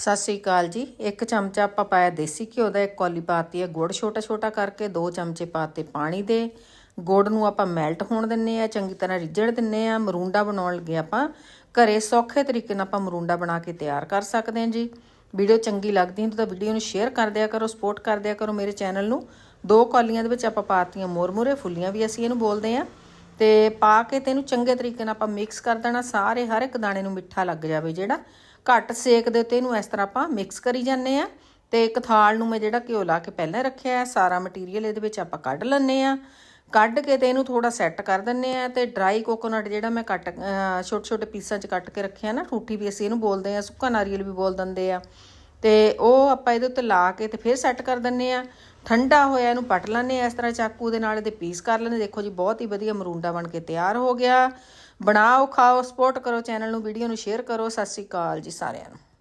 ਸਤਿ ਸ੍ਰੀ ਅਕਾਲ ਜੀ। ਇੱਕ ਚਮਚਾ ਆਪਾਂ ਪਾਇਆ ਦੇਸੀ ਘਿਓ ਦਾ, ਇੱਕ ਕੌਲੀ ਪਾਤੀ ਹੈ ਗੁੜ ਛੋਟਾ ਛੋਟਾ ਕਰਕੇ, ਦੋ ਚਮਚੇ ਪਾਤੇ ਪਾਣੀ ਦੇ। ਗੁੜ ਨੂੰ ਆਪਾਂ ਮੈਲਟ ਹੋਣ ਦਿੰਨੇ ਆ, ਚੰਗੀ ਤਰ੍ਹਾਂ ਰਿੱਝਣ ਦਿੰਨੇ ਆ। ਮਰੂੰਡਾ ਬਣਾਉਣ ਲੱਗੇ ਆਪਾਂ ਘਰੇ ਸੌਖੇ ਤਰੀਕੇ ਨਾਲ ਆਪਾਂ ਮਰੂੰਡਾ ਬਣਾ ਕੇ ਤਿਆਰ ਕਰ ਸਕਦੇ ਹਾਂ ਜੀ। ਵੀਡੀਓ ਚੰਗੀ ਲੱਗਦੀ ਹੈ ਤਾਂ ਵੀਡੀਓ ਨੂੰ ਸ਼ੇਅਰ ਕਰ ਦਿਆ ਕਰੋ, ਸਪੋਰਟ ਕਰ ਦਿਆ ਕਰੋ ਮੇਰੇ ਚੈਨਲ ਨੂੰ। ਦੋ ਕੌਲੀਆਂ ਦੇ ਵਿੱਚ ਆਪਾਂ ਪਾਤੀਆਂ ਮੋਰਮੂਰੇ ਫੁੱਲੀਆਂ ਵੀ ਅਸੀਂ ਇਹਨੂੰ ਬੋਲਦੇ ਆ ਤੇ ਪਾ ਕੇ ਤੈਨੂੰ ਚੰਗੇ ਤਰੀਕੇ ਨਾਲ ਆਪਾਂ ਮਿਕਸ ਕਰ ਦੇਣਾ, ਸਾਰੇ ਹਰ ਇੱਕ ਦਾਣੇ ਨੂੰ ਮਿੱਠਾ ਲੱਗ ਜਾਵੇ ਜਿਹੜਾ। ਘੱਟ ਸੇਕ ਦੇ ਉੱਤੇ ਇਹਨੂੰ ਇਸ ਤਰ੍ਹਾਂ ਆਪਾਂ ਮਿਕਸ ਕਰੀ ਜਾਂਦੇ ਆ ਤੇ ਇੱਕ ਥਾਲ ਨੂੰ ਮੈਂ ਜਿਹੜਾ ਘਿਓ ਲਾ ਕੇ ਪਹਿਲਾਂ ਰੱਖਿਆ ਹੈ, ਸਾਰਾ ਮਟੀਰੀਅਲ ਇਹਦੇ ਵਿੱਚ ਆਪਾਂ ਕੱਢ ਲੈਣੇ ਆ ਕੱਢ ਕੇ ਤੇ ਇਹਨੂੰ ਥੋੜਾ ਸੈੱਟ ਕਰ ਦਿੰਨੇ ਆ ਤੇ ਡਰਾਈ ਕੋਕੋਨਟ ਜਿਹੜਾ ਮੈਂ ਕੱਟ ਛੋਟੇ ਛੋਟੇ ਪੀਸਾਂ 'ਚ ਕੱਟ ਕੇ ਰੱਖਿਆ ਨਾ ਠੂਠੀ ਵੀ ਅਸੀਂ ਇਹਨੂੰ ਬੋਲਦੇ ਆ ਸੁੱਕਾ ਨਾਰੀਅਲ ਵੀ ਬੋਲ ਦਿੰਦੇ ਆ ਤੇ ਉਹ ਆਪਾਂ ਇਹਦੇ ਉੱਤੇ ਲਾ ਕੇ ਤੇ ਫਿਰ ਸੈੱਟ ਕਰ ਦਿੰਨੇ ਆ ਠੰਡਾ ਹੋਇਆ ਇਹਨੂੰ ਪੱਟ ਲੈਣੇ ਆ ਇਸ ਤਰ੍ਹਾਂ ਚਾਕੂ ਦੇ ਨਾਲ ਇਹਦੇ ਪੀਸ ਕਰ ਲੈਣੇ ਦੇਖੋ ਜੀ, ਬਹੁਤ ਹੀ ਵਧੀਆ ਮਰੂੰਡਾ ਬਣ ਕੇ ਤਿਆਰ ਹੋ ਗਿਆ। ਬਣਾਓ, ਖਾਓ ਸਪੋਰਟ ਕਰੋ ਚੈਨਲ ਨੂੰ ਵੀਡੀਓ ਨੂੰ ਸ਼ੇਅਰ ਕਰੋ। ਸਤਿ ਸ੍ਰੀ ਅਕਾਲ ਜੀ ਸਾਰਿਆਂ ਨੂੰ।